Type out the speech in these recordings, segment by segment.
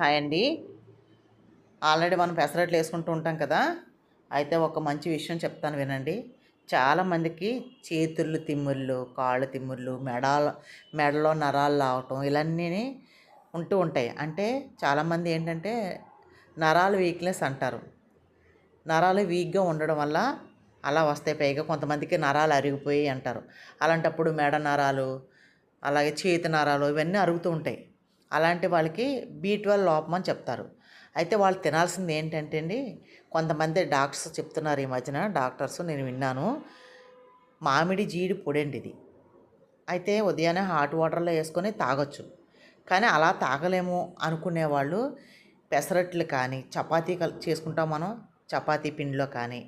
Hi అండి. Already మనం పెసరట్లు వేసుకుంటూ ఉంటాం కదా అయితే ఒక మంచి విషయం చెప్తాను వినండి. చాలామందికి చేతులు తిమ్ముళ్ళు కాళ్ళు తిమ్ముళ్ళు మెడాల మెడలో నరాలు లావటం ఇవన్నీ ఉంటూ ఉంటాయి. అంటే చాలామంది ఏంటంటే నరాలు వీక్నెస్ అంటారు. నరాలు వీక్గా ఉండడం వల్ల అలా వస్తాయి పైగా కొంతమందికి నరాలు అరిగిపోయి అంటారు. అలాంటప్పుడు మెడ నరాలు అలాగే చేతి నరాలు ఇవన్నీ అరుగుతూ ఉంటాయి. అలాంటి వాళ్ళకి బీ ట్వెల్వ్ లోపం అని చెప్తారు. అయితే వాళ్ళు తినాల్సింది ఏంటంటే అండి కొంతమంది డాక్టర్స్ చెప్తున్నారు ఈ మధ్యన డాక్టర్స్ నేను విన్నాను మామిడి జీడి పొడి అండి ఇది. అయితే ఉదయాన్నే హాట్ వాటర్లో వేసుకొని తాగొచ్చు. కానీ అలా తాగలేము అనుకునే వాళ్ళు పెసరట్లు కానీ చపాతీ కల్ చేసుకుంటాం మనం చపాతీ పిండిలో కానీ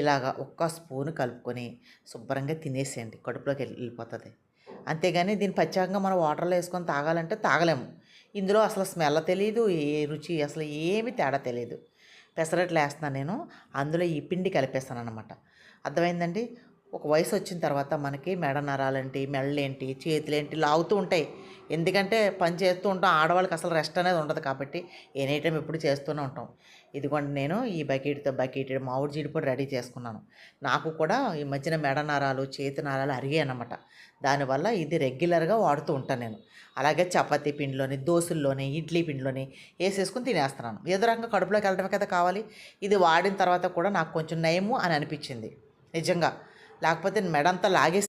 ఇలాగ ఒక్క స్పూన్ కలుపుకొని శుభ్రంగా తినేసేయండి కడుపులోకి వెళ్ళిపోతుంది. అంతేగాని దీన్ని ప్రత్యేకంగా మనం వాటర్లో వేసుకొని తాగాలంటే తాగలేము. ఇందులో అసలు స్మెల్ తెలియదు ఏ రుచి అసలు ఏమి తేడా తెలియదు పెసరట్లు వేస్తున్నాను నేను అందులో ఈ పిండి కలిపేస్తాను అనమాట అర్థమైందండి? ఒక వయసు వచ్చిన తర్వాత మనకి మెడ నరాలేంటి మెళ్ళేంటి చేతులేంటి లాగుతూ ఉంటాయి. ఎందుకంటే పని చేస్తూ ఉంటాం ఆడవాళ్ళకి అసలు రెస్ట్ అనేది ఉండదు కాబట్టి ఎనీ టైం ఎప్పుడు చేస్తూనే ఉంటాం. ఇదిగోండి నేను ఈ బకెట్తో బకెట్ మామిడి జీడిపొడి రెడీ చేసుకున్నాను. నాకు కూడా ఈ మధ్యన మెడ నరాలు చేతి నరాలు అరిగాయనమాట దానివల్ల ఇది రెగ్యులర్గా వాడుతూ ఉంటాను నేను. అలాగే చపాతీ పిండిలోని దోశల్లోని ఇడ్లీ పిండిలోని వేసేసుకుని తినేస్తున్నాను. ఏదో రకంగా కడుపులోకి వెళ్ళడమే కదా కావాలి. ఇది వాడిన తర్వాత కూడా నాకు కొంచెం నయము అని అనిపించింది. నిజంగా. లేకపోతే మెడంతా లాగేసి